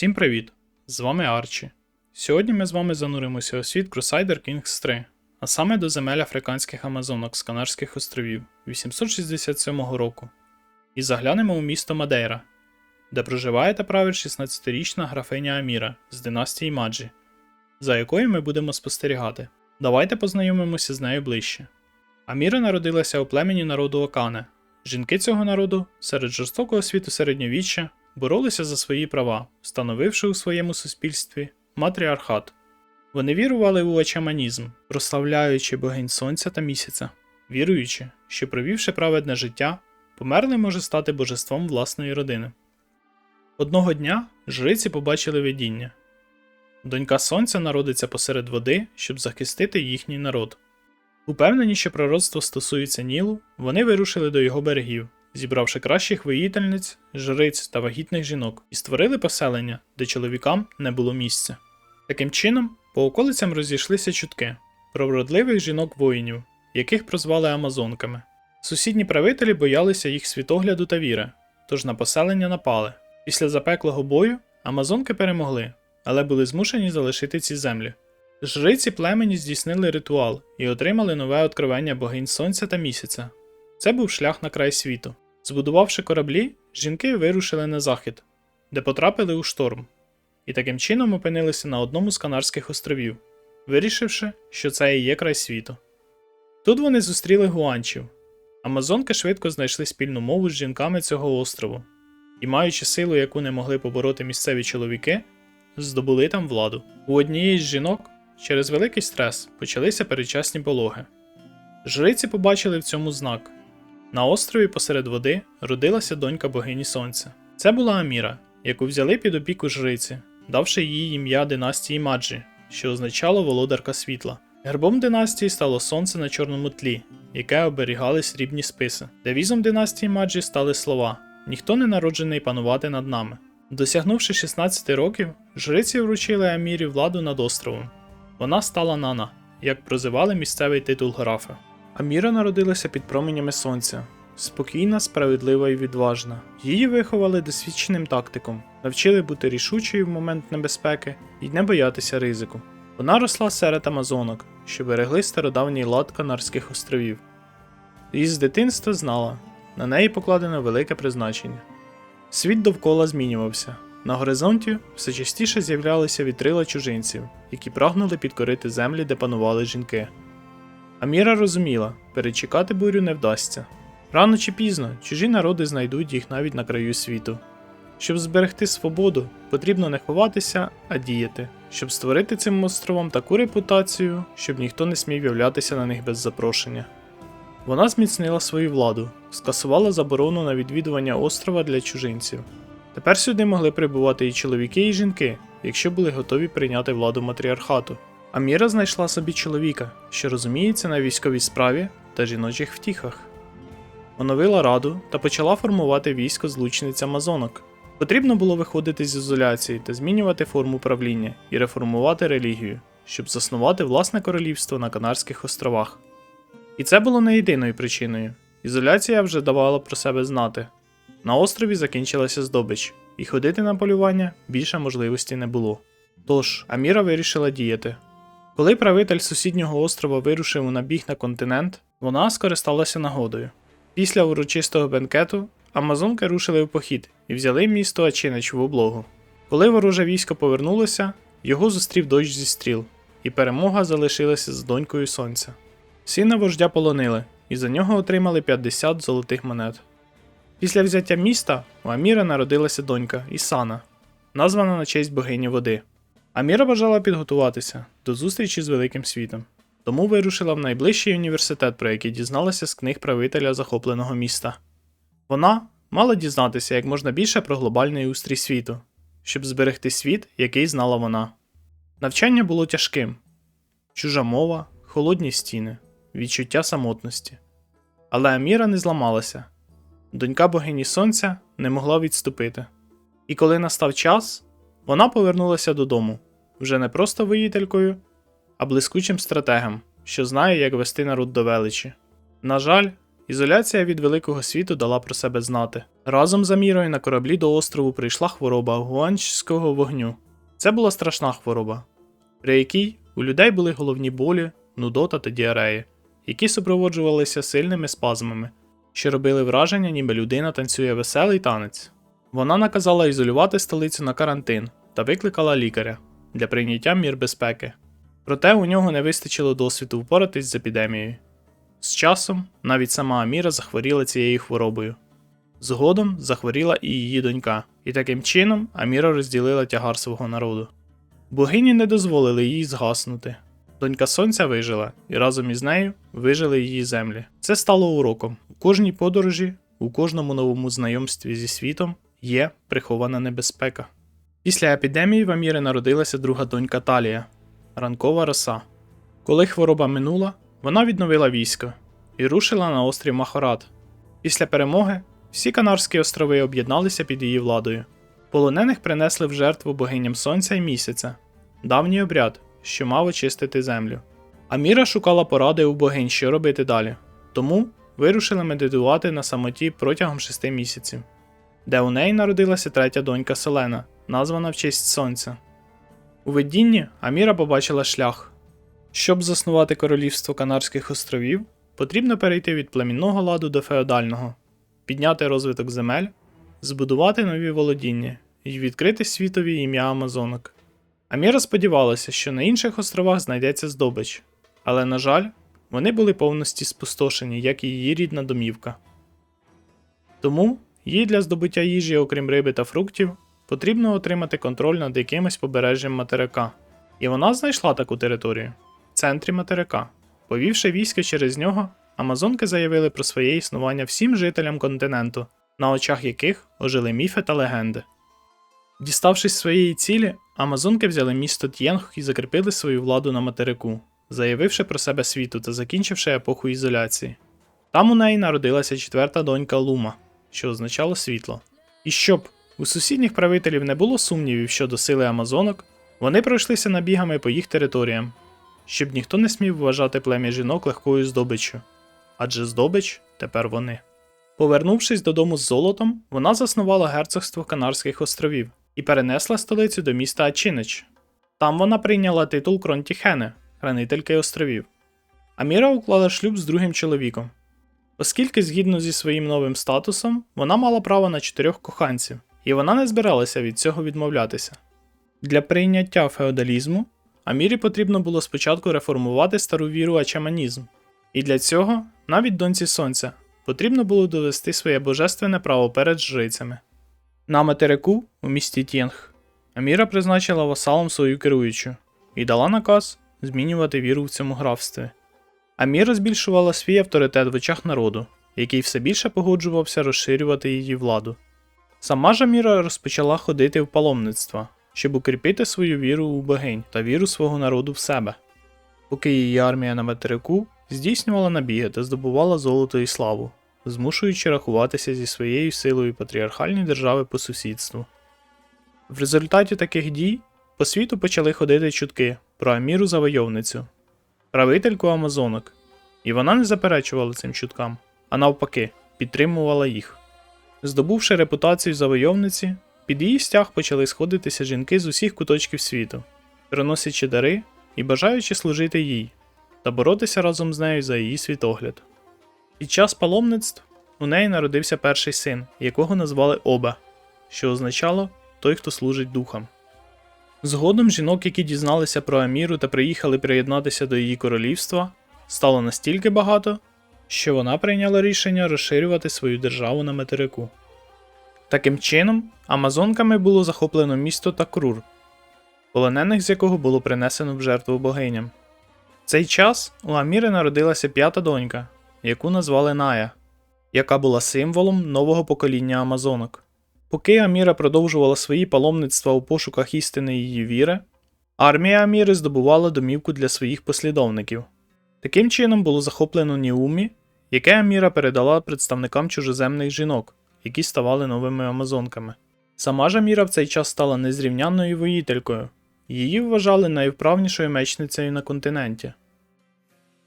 Всім привіт! З вами Арчі. Сьогодні ми з вами зануримося у світ Crusader Kings 3, а саме до земель африканських Амазонок з Канарських островів 867 року. І заглянемо у місто Мадейра, де проживає та править 16-річна графиня Аміра з династії Маджі, за якою ми будемо спостерігати. Давайте познайомимося з нею ближче. Аміра народилася у племені народу Окане. Жінки цього народу серед жорстокого світу середньовіччя боролися за свої права, встановивши у своєму суспільстві матріархат. Вони вірували у ачаманізм, прославляючи богинь сонця та місяця, віруючи, що провівши праведне життя, померлий може стати божеством власної родини. Одного дня жриці побачили видіння. Донька сонця народиться посеред води, щоб захистити їхній народ. Упевнені, що пророцтво стосується Нілу, вони вирушили до його берегів, зібравши кращих воїтельниць, жриць та вагітних жінок, і створили поселення, де чоловікам не було місця. Таким чином, по околицям розійшлися чутки про вродливих жінок воїнів, яких прозвали Амазонками. Сусідні правителі боялися їх світогляду та віри, тож на поселення напали. Після запеклого бою Амазонки перемогли, але були змушені залишити ці землі. Жриці племені здійснили ритуал і отримали нове откровення богинь сонця та місяця. Це був шлях на край світу. Збудувавши кораблі, жінки вирушили на захід, де потрапили у шторм, і таким чином опинилися на одному з Канарських островів, вирішивши, що це і є край світу. Тут вони зустріли гуанчів. Амазонки швидко знайшли спільну мову з жінками цього острову і, маючи силу, яку не могли побороти місцеві чоловіки, здобули там владу. У однієї з жінок через великий стрес почалися передчасні пологи. Жриці побачили в цьому знак. На острові посеред води родилася донька богині сонця. Це була Аміра, яку взяли під опіку жриці, давши їй ім'я династії Маджі, що означало володарка світла. Гербом династії стало сонце на чорному тлі, яке оберігали срібні списи. Девізом династії Маджі стали слова: Ніхто не народжений панувати над нами. Досягнувши 16 років, жриці вручили Амірі владу над островом. Вона стала Нана, як прозивали місцевий титул графа. Аміра народилася під променями сонця, спокійна, справедлива і відважна. Її виховали досвідченим тактиком, навчили бути рішучою в момент небезпеки і не боятися ризику. Вона росла серед амазонок, що берегли стародавній лад Канарських островів. І з дитинства знала, на неї покладено велике призначення. Світ довкола змінювався. На горизонті все частіше з'являлися вітрила чужинців, які прагнули підкорити землі, де панували жінки. Аміра розуміла, перечекати бурю не вдасться. Рано чи пізно чужі народи знайдуть їх навіть на краю світу. Щоб зберегти свободу, потрібно не ховатися, а діяти, щоб створити цим островом таку репутацію, щоб ніхто не смів являтися на них без запрошення. Вона зміцнила свою владу, скасувала заборону на відвідування острова для чужинців. Тепер сюди могли прибувати і чоловіки, і жінки, якщо були готові прийняти владу матріархату. Аміра знайшла собі чоловіка, що розуміється на військовій справі та жіночих втіхах. Оновила раду та почала формувати військо злучниць Амазонок. Потрібно було виходити з ізоляції та змінювати форму правління і реформувати релігію, щоб заснувати власне королівство на Канарських островах. І це було не єдиною причиною. Ізоляція вже давала про себе знати. На острові закінчилася здобич, і ходити на полювання більше можливості не було. Тож, Аміра вирішила діяти. Коли правитель сусіднього острова вирушив у набіг на континент, вона скористалася нагодою. Після урочистого бенкету Амазонки рушили в похід і взяли місто Ачинич в облогу. Коли вороже військо повернулося, його зустрів дощ зі стріл, і перемога залишилася з донькою сонця. Сина вождя полонили, і за нього отримали 50 золотих монет. Після взяття міста у Аміра народилася донька Ісана, названа на честь богині води. Аміра бажала підготуватися до зустрічі з великим світом, тому вирушила в найближчий університет, про який дізналася з книг правителя захопленого міста. Вона мала дізнатися як можна більше про глобальний устрій світу, щоб зберегти світ, який знала вона. Навчання було тяжким: чужа мова, холодні стіни, відчуття самотності. Але Аміра не зламалася. Донька богині сонця не могла відступити. І коли настав час, вона повернулася додому вже не просто воїтелькою, а блискучим стратегом, що знає, як вести народ до величі. На жаль, Ізоляція від великого світу дала про себе знати. Разом з Амірою на кораблі до острову прийшла хвороба гуанчського вогню. Це була страшна хвороба, при якій у людей були головні болі, нудота та діареї, які супроводжувалися сильними спазмами, що робили враження, ніби людина танцює веселий танець. Вона наказала ізолювати столицю на карантин та викликала лікаря для прийняття мір безпеки. Проте у нього не вистачило досвіду впоратись з епідемією. З часом навіть сама Аміра захворіла цією хворобою. Згодом захворіла і її донька, і таким чином Аміра розділила тягар свого народу. Богині не дозволили їй згаснути. Донька сонця вижила, і разом із нею вижили її землі. Це стало уроком. У кожній подорожі, у кожному новому знайомстві зі світом є прихована небезпека. Після епідемії в Аміри народилася друга донька Талія ранкова роса. Коли хвороба минула, вона відновила військо і рушила на острів Махорат. Після перемоги всі Канарські острови об'єдналися під її владою. Полонених принесли в жертву богиням сонця і місяця, давній обряд, що мав очистити землю. Аміра шукала поради у богинь, що робити далі, тому вирушила медитувати на самоті протягом шести місяців, де у неї народилася третя донька Селена, названа в честь сонця. У видінні Аміра побачила шлях. Щоб заснувати королівство Канарських островів, потрібно перейти від племінного ладу до феодального, підняти розвиток земель, збудувати нові володіння і відкрити світові ім'я Амазонок. Аміра сподівалася, що на інших островах знайдеться здобич, але, на жаль, вони були повністю спустошені, як і її рідна домівка. Тому їй для здобуття їжі, окрім риби та фруктів, потрібно отримати контроль над якимось побережжям материка. І вона знайшла таку територію в центрі материка. Повівши військо через нього, Амазонки заявили про своє існування всім жителям континенту, на очах яких ожили міфи та легенди. Діставшись своєї цілі, Амазонки взяли місто Т'єнг і закріпили свою владу на материку, заявивши про себе світу та закінчивши епоху ізоляції. Там у неї народилася четверта донька Лума, що означало світло. І щоб у сусідніх правителів не було сумнівів щодо сили Амазонок, вони пройшлися набігами по їх територіям, щоб ніхто не смів вважати плем'я жінок легкою здобиччю, адже здобич тепер вони. Повернувшись додому з золотом, вона заснувала герцогство Канарських островів і перенесла столицю до міста Ачинич. Там вона прийняла титул Кронтіхене, хранительки островів. Аміра уклала шлюб з другим чоловіком, оскільки, згідно зі своїм новим статусом, вона мала право на чотирьох коханців, і вона не збиралася від цього відмовлятися. Для прийняття феодалізму Амірі потрібно було спочатку реформувати стару віру ачаманізм, і для цього, навіть доньці сонця, потрібно було довести своє божественне право перед жрицями. На материку у місті Тєнг Аміра призначила васалом свою керуючу і дала наказ змінювати віру в цьому графстві. Аміра збільшувала свій авторитет в очах народу, який все більше погоджувався розширювати її владу. Сама ж Аміра розпочала ходити в паломництва, щоб укріпити свою віру у богинь та віру свого народу в себе. Поки її армія на материку здійснювала набіги та здобувала золото і славу, змушуючи рахуватися зі своєю силою патріархальні держави по сусідству. В результаті таких дій по світу почали ходити чутки про Аміру завойовницю, правительку Амазонок, і вона не заперечувала цим чуткам, а навпаки, підтримувала їх. Здобувши репутацію завойовниці, під її стяг почали сходитися жінки з усіх куточків світу, приносячи дари і бажаючи служити їй та боротися разом з нею за її світогляд. Під час паломництв у неї народився перший син, якого назвали Оба, що означало той, хто служить духам. Згодом жінок, які дізналися про Аміру та приїхали приєднатися до її королівства, стало настільки багато, що вона прийняла рішення розширювати свою державу на материку. Таким чином, Амазонками було захоплено місто Такрур, полонених з якого було принесено в жертву богиням. В цей час у Аміри народилася п'ята донька, яку назвали Ная, яка була символом нового покоління Амазонок. Поки Аміра продовжувала свої паломництва у пошуках істини її віри, армія Аміри здобувала домівку для своїх послідовників. Таким чином було захоплено Ніумі, яке Аміра передала представникам чужоземних жінок, які ставали новими амазонками. Сама ж Аміра в цей час стала незрівнянною воїтелькою, її вважали найвправнішою мечницею на континенті.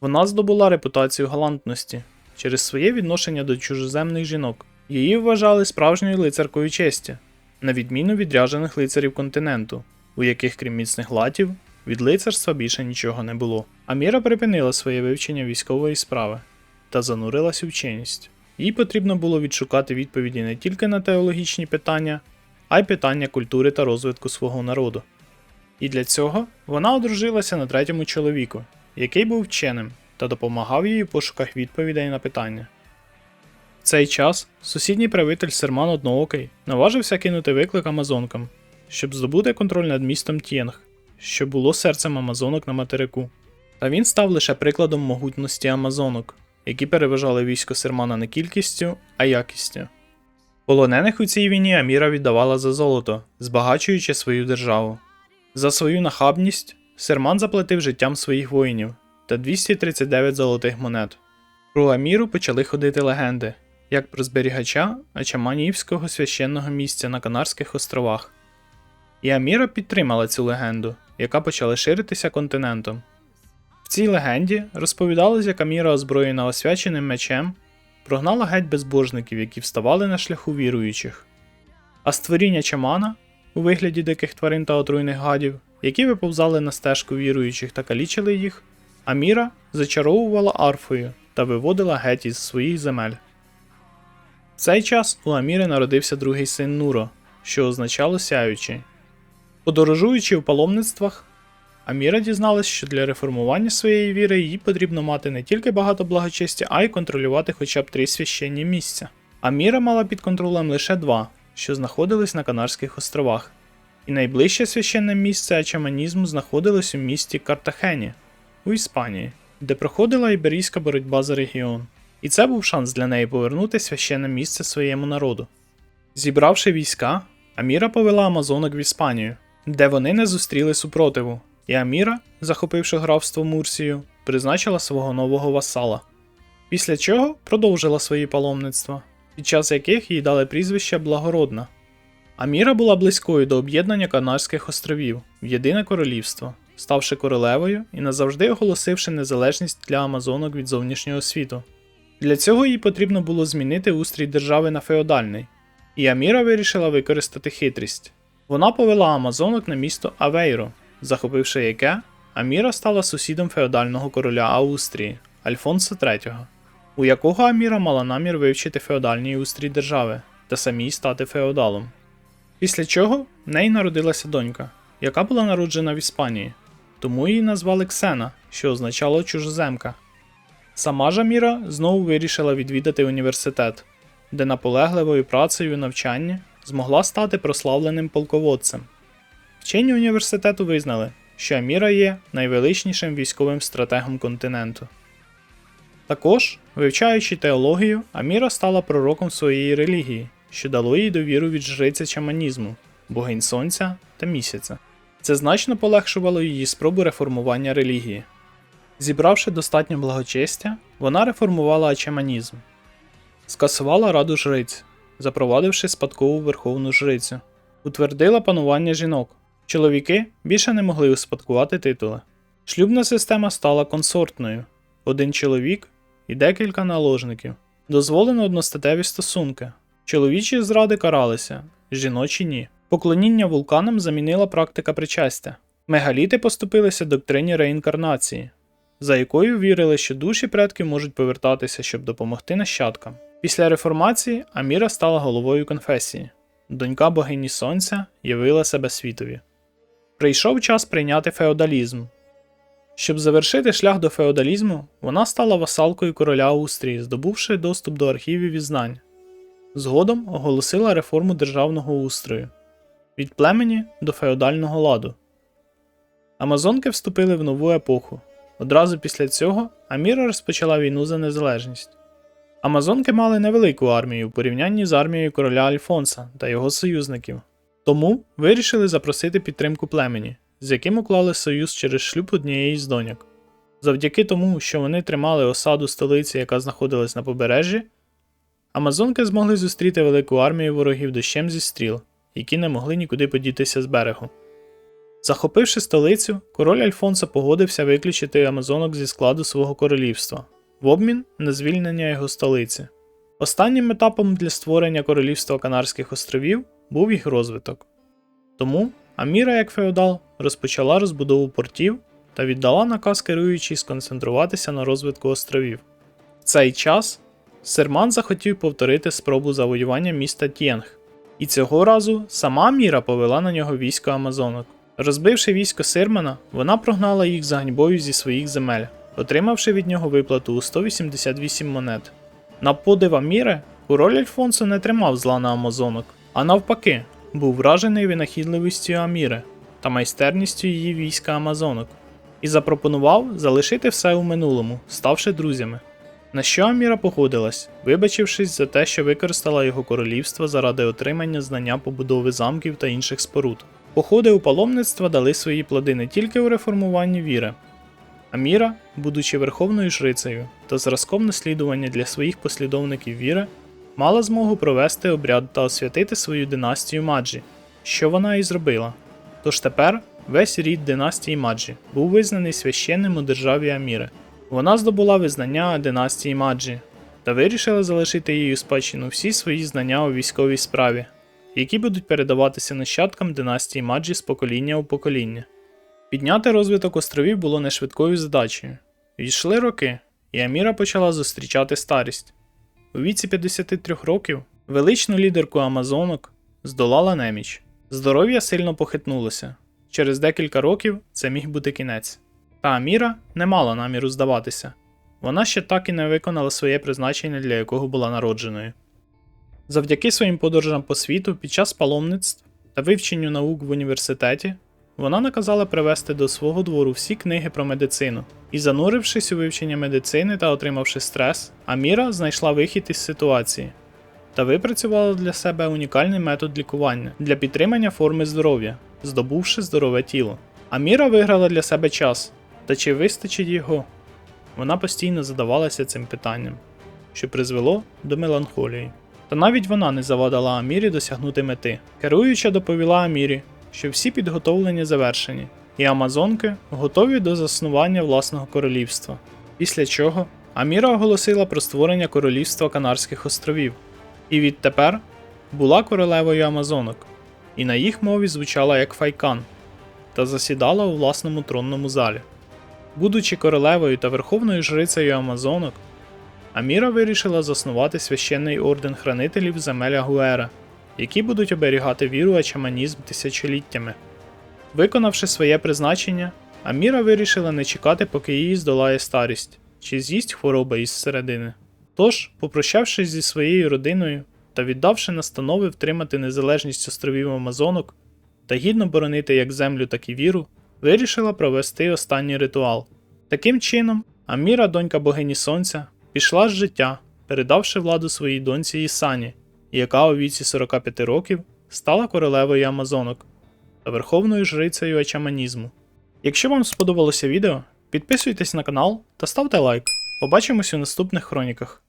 Вона здобула репутацію галантності, через своє відношення до чужоземних жінок. Її вважали справжньою лицаркою честі, на відміну від ряжених лицарів континенту, у яких, крім міцних латів, від лицарства більше нічого не було. Аміра припинила своє вивчення військової справи та занурилась у вченість. Їй потрібно було відшукати відповіді не тільки на теологічні питання, а й питання культури та розвитку свого народу. І для цього вона одружилася на третьому чоловіку, який був вченим та допомагав їй у пошуках відповідей на питання. В цей час сусідній правитель Серман Одноокий наважився кинути виклик Амазонкам, щоб здобути контроль над містом Тєнг, що було серцем Амазонок на материку. Та він став лише прикладом могутності Амазонок, які переважали військо Сермана не кількістю, а якістю. Полонених у цій війні Аміра віддавала за золото, збагачуючи свою державу. За свою нахабність Серман заплатив життям своїх воїнів та 239 золотих монет. Про Аміру почали ходити легенди, як про зберігача Ачаманівського священного місця на Канарських островах. І Аміра підтримала цю легенду, яка почала ширитися континентом. Цій легенді розповідалось, як Аміра, озброєна освяченим мечем, прогнала геть безбожників, які вставали на шляху віруючих. А створіння чамана у вигляді диких тварин та отруйних гадів, які виповзали на стежку віруючих та калічили їх, Аміра зачаровувала арфою та виводила геть із своїх земель. В цей час у Аміри народився другий син Нуро, що означало сяючий. Подорожуючи в паломництвах, Аміра дізналась, що для реформування своєї віри їй потрібно мати не тільки багато благочестя, а й контролювати хоча б три священні місця. Аміра мала під контролем лише два, що знаходились на Канарських островах, і найближче священне місце ачаманізму знаходилось у місті Картахені у Іспанії, де проходила іберійська боротьба за регіон. І це був шанс для неї повернути священне місце своєму народу. Зібравши війська, Аміра повела Амазонок в Іспанію, де вони не зустріли супротиву, і Аміра, захопивши графство Мурсію, призначила свого нового васала. Після чого продовжила свої паломництва, під час яких їй дали прізвище Благородна. Аміра була близькою до об'єднання Канарських островів в єдине королівство, ставши королевою і назавжди оголосивши незалежність для Амазонок від зовнішнього світу. Для цього їй потрібно було змінити устрій держави на феодальний, і Аміра вирішила використати хитрість. Вона повела Амазонок на місто Авейро, захопивши яке, Аміра стала сусідом феодального короля Аустрії Альфонса III, у якого Аміра мала намір вивчити феодальний устрій держави та самій стати феодалом. Після чого в неї народилася донька, яка була народжена в Іспанії, тому її назвали Ксена, що означало чужоземка. Сама ж Аміра знову вирішила відвідати університет, де наполегливою працею і навчанні змогла стати прославленим полководцем. Вчені університету визнали, що Аміра є найвеличнішим військовим стратегом континенту. Також, вивчаючи теологію, Аміра стала пророком своєї релігії, що дало їй довіру від жриця чаманізму, богинь сонця та місяця. Це значно полегшувало її спробу реформування релігії. Зібравши достатньо благочестя, вона реформувала ачаманізм, скасувала раду жриць, запровадивши спадкову верховну жрицю, утвердила панування жінок. Чоловіки більше не могли успадкувати титули. Шлюбна система стала консортною: один чоловік і декілька наложників. Дозволено одностатеві стосунки. Чоловічі зради каралися, жіночі ні. Поклоніння вулканам замінила практика причастя. Мегаліти поступилися доктрині реінкарнації, за якою вірили, що душі предків можуть повертатися, щоб допомогти нащадкам. Після реформації Аміра стала головою конфесії. Донька богині сонця явила себе світові. Прийшов час прийняти феодалізм. Щоб завершити шлях до феодалізму, вона стала васалкою короля Австрії, здобувши доступ до архівів і знань. Згодом оголосила реформу державного устрою від племені до феодального ладу. Амазонки вступили в нову епоху. Одразу після цього Аміра розпочала війну за незалежність. Амазонки мали невелику армію в порівнянні з армією короля Альфонса та його союзників, тому вирішили запросити підтримку племені, з яким уклали союз через шлюб однієї з доньок. Завдяки тому, що вони тримали осаду столиці, яка знаходилась на побережжі, Амазонки змогли зустріти велику армію ворогів дощем зі стріл, які не могли нікуди подітися з берегу. Захопивши столицю, король Альфонсо погодився виключити Амазонок зі складу свого королівства, в обмін на звільнення його столиці. Останнім етапом для створення Королівства Канарських островів був їх розвиток. Тому Аміра, як феодал, розпочала розбудову портів та віддала наказ керуючій сконцентруватися на розвитку островів. В цей час Серман захотів повторити спробу завоювання міста Тєнг, і цього разу сама Аміра повела на нього військо Амазонок. Розбивши військо Сирмана, вона прогнала їх з ганьбою зі своїх земель, отримавши від нього виплату у 188 монет. На подив Аміри, король Альфонсо не тримав зла на Амазонок, а навпаки, був вражений винахідливістю Аміри та майстерністю її війська Амазонок, і запропонував залишити все у минулому, ставши друзями. На що Аміра погодилась, вибачившись за те, що використала його королівство заради отримання знання побудови замків та інших споруд. Походи у паломництва дали свої плоди не тільки у реформуванні віри. Аміра, будучи верховною жрицею та зразком наслідування для своїх послідовників віри, мала змогу провести обряд та освятити свою династію Маджі, що вона і зробила. Тож тепер весь рід династії Маджі був визнаний священним у державі Аміри. Вона здобула визнання династії Маджі та вирішила залишити їй у спадщину всі свої знання у військовій справі, які будуть передаватися нащадкам династії Маджі з покоління у покоління. Підняти розвиток островів було не швидкою задачею. Йшли роки, і Аміра почала зустрічати старість. У віці 53 років величну лідерку Амазонок здолала неміч. Здоров'я сильно похитнулося. Через декілька років це міг бути кінець. Та Аміра не мала наміру здаватися. Вона ще так і не виконала своє призначення, для якого була народженою. Завдяки своїм подорожам по світу під час паломництв та вивченню наук в університеті вона наказала привезти до свого двору всі книги про медицину. І занурившись у вивчення медицини та отримавши стрес, Аміра знайшла вихід із ситуації та випрацювала для себе унікальний метод лікування для підтримання форми здоров'я, здобувши здорове тіло. Аміра виграла для себе час, та чи вистачить його? Вона постійно задавалася цим питанням, що призвело до меланхолії. Та навіть вона не завадила Амірі досягнути мети. Керуюча доповіла Амірі, що всі підготовлення завершені, і Амазонки готові до заснування власного королівства. Після чого Аміра оголосила про створення королівства Канарських островів, і відтепер була королевою Амазонок, і на їх мові звучала як Файкан, та засідала у власному тронному залі. Будучи королевою та верховною жрицею Амазонок, Аміра вирішила заснувати священний орден хранителів земель Агуера, які будуть оберігати віру ачаманізм тисячоліттями. Виконавши своє призначення, Аміра вирішила не чекати, поки її здолає старість чи з'їсть хвороба із середини. Тож, попрощавшись зі своєю родиною та віддавши настанови втримати незалежність островів Амазонок та гідно боронити як землю, так і віру, вирішила провести останній ритуал. Таким чином, Аміра, донька богині Сонця, пішла з життя, передавши владу своїй доньці Ісані, яка у віці 45 років стала королевою Амазонок та верховною жрицею ачаманізму. Якщо вам сподобалося відео, підписуйтесь на канал та ставте лайк. Побачимось у наступних хроніках.